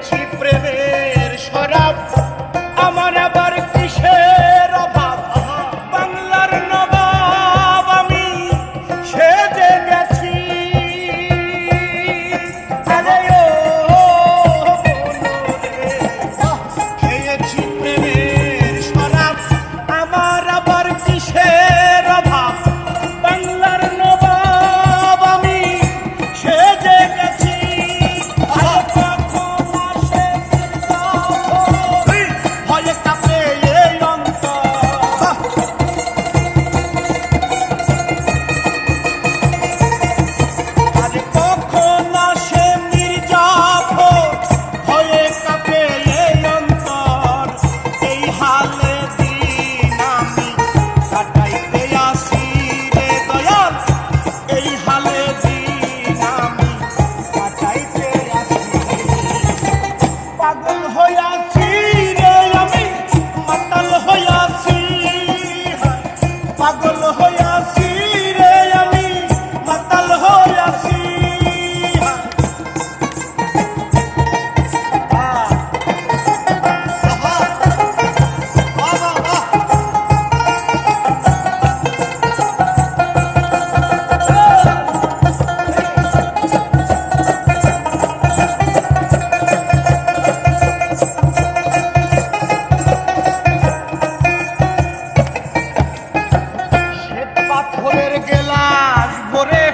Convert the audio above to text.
করেছি প্রেমে। পাথরের গেলাস ভরে